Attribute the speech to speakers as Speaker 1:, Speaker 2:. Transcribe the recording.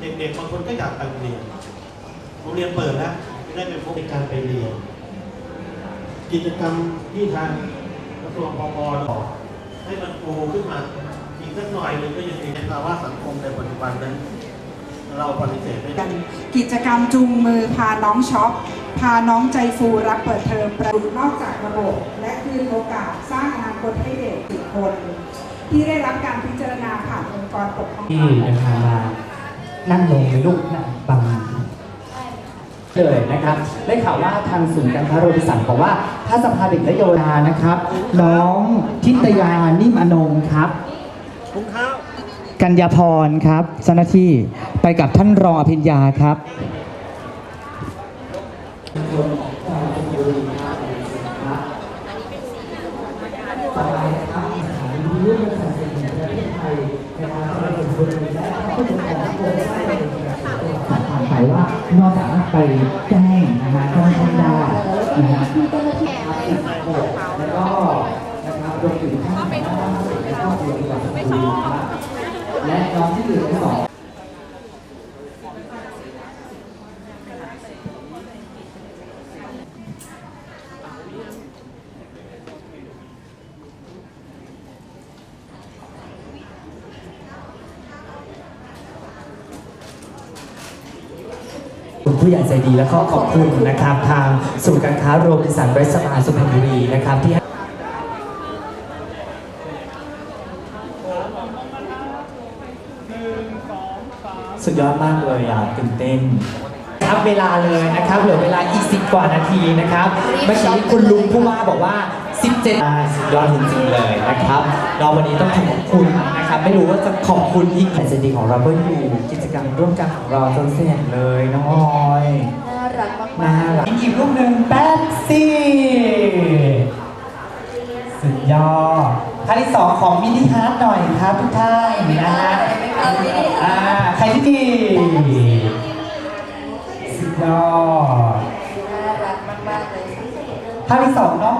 Speaker 1: เด็กๆบางคนก็อยากไปโรงเรียนโรงเรียนเปิดแล้วได้เป็นพวกในการไปเรียน กิจกรรมที่ทางกระทรวงพมบอกให้มันโตขึ้นมาอีกสักหน่อยหนึ่งก็ยังดีในภาวะสังคมในปัจจุบันนั้น เราปฏิเสธไม่ได้
Speaker 2: กิจกรรมจูงมือพาน้องช็อป พาน้องใจฟูรับเปิดเทอมประดุนอกจากระบบ และคืนโอกาสสร้างอนาคตให้เด็กสิคน ที่ได้รับการพิจารณาผ่านองค์กรปกครอง
Speaker 3: ที่เดินทางมา นั่งลงในลูกนะบังเลยนะครับได้ข่าวว่าทางศูนย์การค้าโรบินสันบอกว่า ถ้าสภาเด็กและเยาวชนนะครับ น้องทิตยานิ่มอนงครับ
Speaker 1: คุ้งข้าว
Speaker 3: กัญญาพรครับเจ้าหน้าที่ไปกับท่านรองอภิญญาครับไปทำสถ เราสามารถไปแจ้งนะฮะต้องทำได้นะฮะแล้วก็นะครับรวมถึงท่านและก็เรียนกับครูนะครับและน้องที่เหลือทั้งสอง ผู้ใหญ่ใจดีและก็ขอบคุณนะครับทางศูนย์การค้าโรบินสันไรสมาสุพรรณบุรีนะครับที่ให้สุดยอดมากเลยอะตื่นเต้น ครับเวลาเลยนะครับเหลือเวลาอีกสิบกว่านาทีนะครับเมื่อกี้คุณลุงผู้ว่าบอกว่า 17อ่าสุดยอดจริงๆเลยนะครับ เราวันนี้ต้องขอบคุณนะครับไม่รู้ว่าจะขอบคุณอีกแผ่นใจดีของเราก็อยู่กิจกรรมร่วมกันของเราจนเสร็จเลยน้องออย
Speaker 4: น่ารักมาก
Speaker 3: น่ารักอีกรูปหนึ่งแป๊บซี่สุดยอดท่านที่สองของมินิฮาร์ดหน่อยครับทุกท่านนะฮะอ่าใครที่ดีสุดยอด
Speaker 4: น่ารักมากๆเลย
Speaker 3: ท่าที่สองน้อง